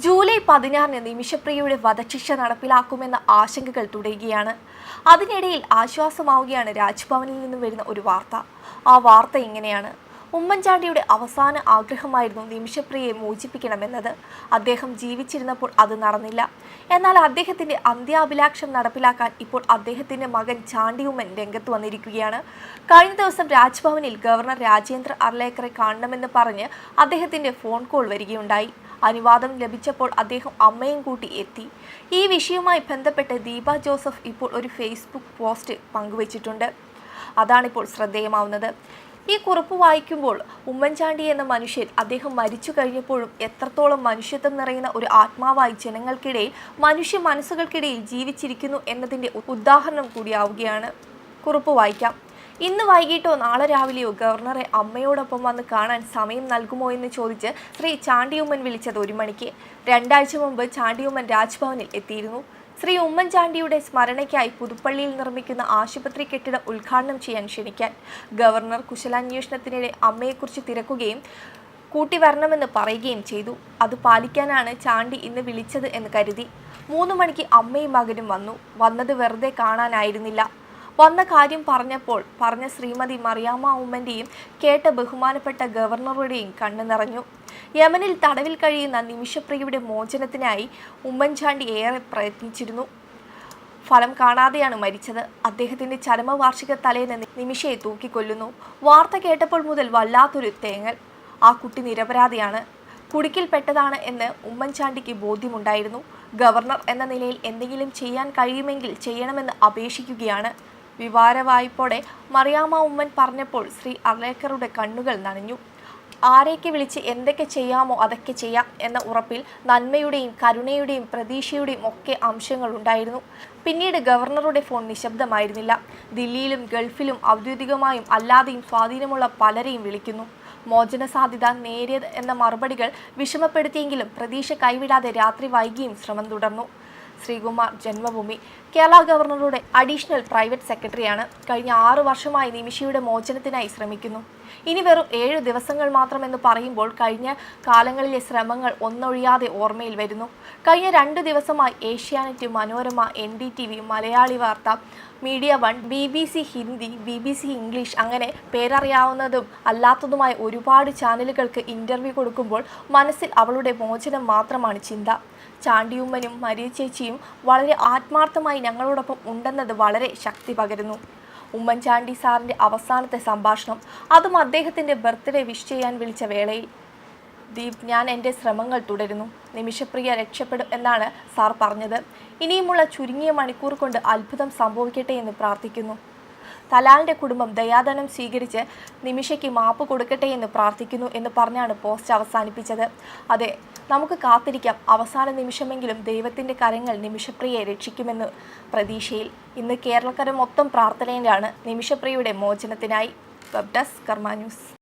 July പതിനാറിന് നിമിഷപ്രിയയുടെ വധശിക്ഷ നടപ്പിലാക്കുമെന്ന ആശങ്കകൾ തുടരുകയാണ്. അതിനിടയിൽ ആശ്വാസമാവുകയാണ് രാജ്ഭവനിൽ നിന്നും വരുന്ന ഒരു വാർത്ത. ആ വാർത്ത ഇങ്ങനെയാണ്. ഉമ്മൻചാണ്ടിയുടെ അവസാന ആഗ്രഹമായിരുന്നു നിമിഷപ്രിയയെ മോചിപ്പിക്കണമെന്നത്. അദ്ദേഹം ജീവിച്ചിരുന്നപ്പോൾ അത് നടന്നില്ല. എന്നാൽ അദ്ദേഹത്തിന്റെ അന്ത്യാഭിലാഷം നടപ്പിലാക്കാൻ ഇപ്പോൾ അദ്ദേഹത്തിന്റെ മകൻ ചാണ്ടിയുമ്മൻ രംഗത്ത് വന്നിരിക്കുകയാണ്. കഴിഞ്ഞ ദിവസം രാജ്ഭവനിൽ ഗവർണർ രാജേന്ദ്ര അർലേക്കറെ കാണണമെന്ന് പറഞ്ഞ് അദ്ദേഹത്തിന്റെ ഫോൺ കോൾ വരികയുണ്ടായി. അനുവാദം ലഭിച്ചപ്പോൾ അദ്ദേഹം അമ്മയും കൂട്ടി എത്തി. ഈ വിഷയവുമായി ബന്ധപ്പെട്ട് ദീപ ജോസഫ് ഇപ്പോൾ ഒരു ഫേസ്ബുക്ക് പോസ്റ്റ് പങ്കുവച്ചിട്ടുണ്ട്. അതാണിപ്പോൾ ശ്രദ്ധേയമാവുന്നത്. ഈ കുറിപ്പ് വായിക്കുമ്പോൾ ഉമ്മൻചാണ്ടി എന്ന മനുഷ്യൻ അദ്ദേഹം മരിച്ചു കഴിഞ്ഞപ്പോഴും എത്രത്തോളം മനുഷ്യത്വം നിറയുന്ന ഒരു ആത്മാവായി ജനങ്ങൾക്കിടയിൽ മനുഷ്യ മനസ്സുകൾക്കിടയിൽ ജീവിച്ചിരിക്കുന്നു എന്നതിന്റെ ഉദാഹരണം കൂടിയാവുകയാണ്. കുറിപ്പ് വായിക്കാം. ഇന്ന് വൈകിട്ടോ നാളെ രാവിലെയോ ഗവർണറെ അമ്മയോടൊപ്പം വന്ന് കാണാൻ സമയം നൽകുമോ എന്ന് ചോദിച്ച് ശ്രീ ചാണ്ടിയുമ്മൻ വിളിച്ചത് ഒരു മണിക്ക്. രണ്ടാഴ്ച മുമ്പ് ചാണ്ടിയുമ്മൻ രാജ്ഭവനിൽ എത്തിയിരുന്നു. ശ്രീ ഉമ്മൻചാണ്ടിയുടെ സ്മരണയ്ക്കായി പുതുപ്പള്ളിയിൽ നിർമ്മിക്കുന്ന ആശുപത്രി കെട്ടിടം ഉദ്ഘാടനം ചെയ്യാൻ ക്ഷണിക്കാൻ ഗവർണർ കുശലാന്വേഷണത്തിനിടെ അമ്മയെക്കുറിച്ച് തിരക്കുകയും കൂട്ടി വരണമെന്ന് പറയുകയും ചെയ്തു. അത് പാലിക്കാനാണ് ചാണ്ടി ഇന്ന് വിളിച്ചത് എന്ന് കരുതി. മൂന്ന് മണിക്ക് അമ്മയും മകനും വന്നു. വന്നത് വെറുതെ കാണാനായിരുന്നില്ല. വന്ന കാര്യം പറഞ്ഞപ്പോൾ പറഞ്ഞ ശ്രീമതി മറിയാമ്മ ഉമ്മന്റെയും കേട്ട ബഹുമാനപ്പെട്ട ഗവർണറുടെയും കണ്ണു നിറഞ്ഞു. യമനിൽ തടവിൽ കഴിയുന്ന നിമിഷപ്രിയയുടെ മോചനത്തിനായി ഉമ്മൻചാണ്ടി ഏറെ പ്രയത്നിച്ചിരുന്നു. ഫലം കാണാതെയാണ് മരിച്ചത്. അദ്ദേഹത്തിന്റെ ചരമവാർഷിക തലേന്ന് നിമിഷയെ തൂക്കിക്കൊല്ലുന്നു. വാർത്ത കേട്ടപ്പോൾ മുതൽ വല്ലാത്തൊരു തേങ്ങൽ. ആ കുട്ടി നിരപരാധിയാണ്. കുടുക്കിൽപ്പെട്ടതാണ് എന്ന് ഉമ്മൻചാണ്ടിക്ക് ബോധ്യമുണ്ടായിരുന്നു. ഗവർണർ എന്ന നിലയിൽ എന്തെങ്കിലും ചെയ്യാൻ കഴിയുമെങ്കിൽ ചെയ്യണമെന്ന് അപേക്ഷിക്കുകയാണ്. വിവാരവായ്പോടെ മറിയാമ്മ ഉമ്മൻ പറഞ്ഞപ്പോൾ ശ്രീ അർലേക്കറുടെ കണ്ണുകൾ നനഞ്ഞു. ആരെയൊക്കെ വിളിച്ച് എന്തൊക്കെ ചെയ്യാമോ അതൊക്കെ ചെയ്യാം എന്ന ഉറപ്പിൽ നന്മയുടെയും കരുണയുടെയും പ്രതീക്ഷയുടെയും ഒക്കെ അംശങ്ങൾ ഉണ്ടായിരുന്നു. പിന്നീട് ഗവർണറുടെ ഫോൺ നിശബ്ദമായിരുന്നില്ല. ദില്ലിയിലും ഗൾഫിലും ഔദ്യോഗികമായും അല്ലാതെയും സ്വാധീനമുള്ള പലരെയും വിളിക്കുന്നു. മോചന സാധ്യത നേരിയത് എന്ന മറുപടികൾ വിഷമപ്പെടുത്തിയെങ്കിലും പ്രതീക്ഷ കൈവിടാതെ രാത്രി വൈകിയും ശ്രമം തുടർന്നു. ശ്രീകുമാർ ജന്മഭൂമി. കേരള ഗവർണറുടെ അഡീഷണൽ പ്രൈവറ്റ് സെക്രട്ടറിയാണ് കഴിഞ്ഞ ആറു വർഷമായി നിമിഷയുടെ മോചനത്തിനായി ശ്രമിക്കുന്നു. ഇനി വെറും ഏഴ് ദിവസങ്ങൾ മാത്രമെന്ന് പറയുമ്പോൾ കഴിഞ്ഞ കാലങ്ങളിലെ ശ്രമങ്ങൾ ഒന്നൊഴിയാതെ ഓർമ്മയിൽ വരുന്നു. കഴിഞ്ഞ രണ്ട് ദിവസമായി Asianet Manorama N D T V Malayali Vartha media one B B C Hindi B B C English അങ്ങനെ പേരറിയാവുന്നതും അല്ലാത്തതുമായ ഒരുപാട് ചാനലുകൾക്ക് ഇന്റർവ്യൂ കൊടുക്കുമ്പോൾ മനസ്സിൽ അവളുടെ മോചനം മാത്രമാണ് ചിന്ത. ചാണ്ടിയുമ്മനും മരിയ ചേച്ചിയും വളരെ ആത്മാർത്ഥമായി ഞങ്ങളോടൊപ്പം ഉണ്ടെന്നത് വളരെ ശക്തി പകരുന്നു. ഉമ്മൻചാണ്ടി സാറിന്റെ അവസാനത്തെ സംഭാഷണം അതും അദ്ദേഹത്തിന്റെ ബർത്ത്ഡേ വിഷ് ചെയ്യാൻ വിളിച്ച വേളയിൽ. ദീപ് ഞാൻ എന്റെ ശ്രമങ്ങൾ തുടരുന്നു. നിമിഷപ്രിയ രക്ഷപ്പെടും എന്നാണ് സാർ പറഞ്ഞത്. ഇനിയുമുള്ള ചുരുങ്ങിയ മണിക്കൂർ കൊണ്ട് അത്ഭുതം സംഭവിക്കട്ടെ എന്ന് പ്രാർത്ഥിക്കുന്നു. തലാലിന്റെ കുടുംബം ദയാദനം സ്വീകരിച്ച് നിമിഷയ്ക്ക് മാപ്പ് കൊടുക്കട്ടെ എന്ന് പ്രാർത്ഥിക്കുന്നു എന്ന് പറഞ്ഞാണ് പോസ്റ്റ് അവസാനിപ്പിച്ചത്. അതെ നമുക്ക് കാത്തിരിക്കാം. അവസാന നിമിഷമെങ്കിലും ദൈവത്തിന്റെ കരങ്ങൾ നിമിഷപ്രിയയെ രക്ഷിക്കുമെന്ന് പ്രതീക്ഷയിൽ. ഇന്ന് കേരളക്കര മൊത്തം പ്രാർത്ഥനയിലാണ് നിമിഷപ്രിയയുടെ മോചനത്തിനായി. വെബ് കർമാന്യൂസ്